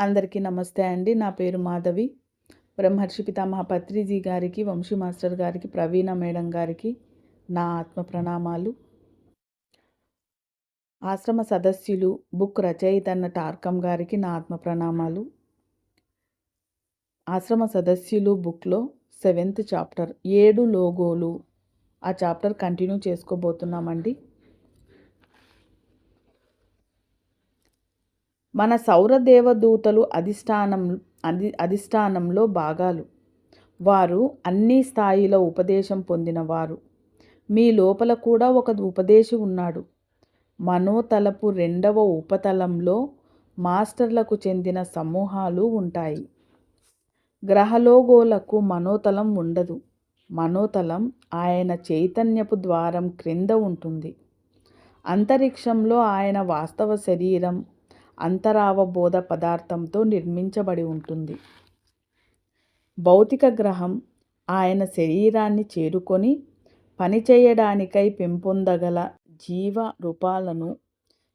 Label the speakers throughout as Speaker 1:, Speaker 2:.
Speaker 1: అందరికీ నమస్తే అండి. నా పేరు మాధవి. బ్రహ్మర్షి పితామహ పత్రిజీ గారికి వంశీ మాస్టర్ గారికి ప్రవీణ మేడం గారికి నా ఆత్మ ప్రణామాలు. ఆశ్రమ సదస్యులు బుక్ రచయిత అన్న టార్కం గారికి నా ఆత్మ ప్రణామాలు. ఆశ్రమ సదస్యులు బుక్లో సెవెంత్ చాప్టర్ ఏడు లోగోలు. ఆ చాప్టర్ కంటిన్యూ చేసుకోబోతున్నామండి. మన సౌర దేవదూతలు అధిష్టానం అధి అధిష్టానంలో భాగాలు. వారు అన్ని స్థాయిలో ఉపదేశం పొందినవారు. మీ లోపల కూడా ఒక ఉపదేశి ఉన్నాడు. మనోతలపు రెండవ ఉపతలంలో మాస్టర్లకు చెందిన సమూహాలు ఉంటాయి. గ్రహలోగోలకు మనోతలం ఉండదు. మనోతలం ఆయన చైతన్యపు ద్వారం క్రింద ఉంటుంది. అంతరిక్షంలో ఆయన వాస్తవ శరీరం అంతరావబోధ పదార్థంతో నిర్మించబడి ఉంటుంది. భౌతిక గ్రహం ఆయన శరీరాన్ని చేరుకొని పనిచేయడానికై పెంపొందగల జీవ రూపాలను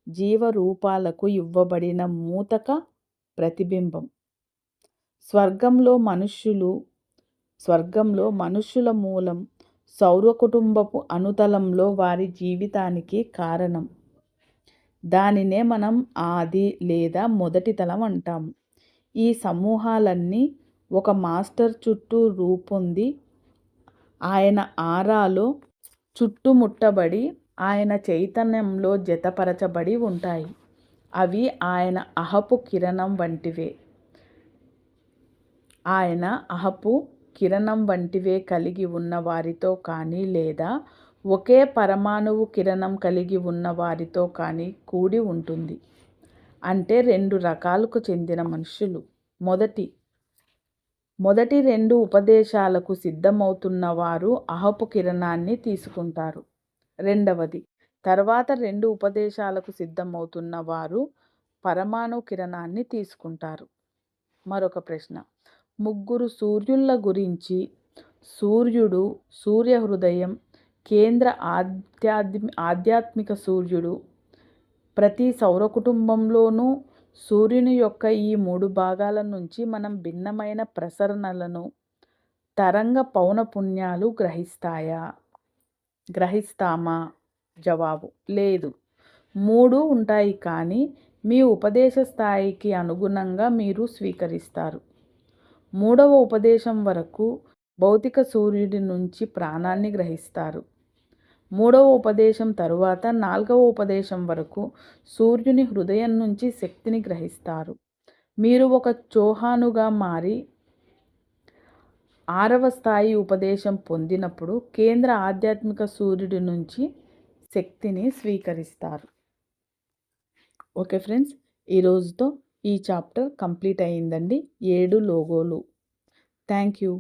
Speaker 1: జీవరూపాలకు ఇవ్వబడిన మూతక ప్రతిబింబం. స్వర్గంలో మనుష్యులు స్వర్గంలో మనుష్యుల మూలం సౌర కుటుంబపు అనుతలంలో వారి జీవితానికి కారణం. దానినే మనం ఆది లేదా మొదటి తలం అంటాము ఈ సమూహాలన్నీ ఒక మాస్టర్ చుట్టూ రూపొంది ఆయన ఆరాలో చుట్టుముట్టబడి ఆయన చైతన్యంలో జతపరచబడి ఉంటాయి. అవి ఆయన అహపు కిరణం వంటివే. ఆయన అహపు కిరణం వంటివే కలిగి ఉన్న వారితో కానీ లేదా ఒకే పరమాణువు కిరణం కలిగి ఉన్న వారితో కానీ కూడి ఉంటుంది. అంటే రెండు రకాలకు చెందిన మనుషులు మొదటి మొదటి రెండు ఉపదేశాలకు సిద్ధమవుతున్న వారు అహపు కిరణాన్ని తీసుకుంటారు. రెండవది తర్వాత రెండు ఉపదేశాలకు సిద్ధమవుతున్న వారు పరమాణు కిరణాన్ని తీసుకుంటారు. మరొక ప్రశ్న ముగ్గురు సూర్యుల గురించి సూర్యుడు సూర్య హృదయం కేంద్ర ఆధ్యాత్మి ఆధ్యాత్మిక సూర్యుడు. ప్రతి సౌర కుటుంబంలోనూ సూర్యుని యొక్క ఈ మూడు భాగాల నుంచి మనం భిన్నమైన ప్రసరణలను తరంగ పౌనపుణ్యాలు గ్రహిస్తాయా? గ్రహిస్తామా? జవాబు లేదు. మూడు ఉంటాయి కానీ మీ ఉపదేశ స్థాయికి అనుగుణంగా మీరు స్వీకరిస్తారు. మూడవ ఉపదేశం వరకు భౌతిక సూర్యుడి నుంచి ప్రాణాన్ని గ్రహిస్తారు. మూడవ ఉపదేశం తరువాత నాలుగవ ఉపదేశం వరకు సూర్యుని హృదయం నుంచి శక్తిని గ్రహిస్తారు. మీరు ఒక చోహానుగా మారి ఆరవ స్థాయి ఉపదేశం పొందినప్పుడు కేంద్ర ఆధ్యాత్మిక సూర్యుడి నుంచి శక్తిని స్వీకరిస్తారు. ఓకే ఫ్రెండ్స్ ఈరోజుతో ఈ చాప్టర్ కంప్లీట్ అయ్యిందండి. ఏడు లోగోలు. Thank you.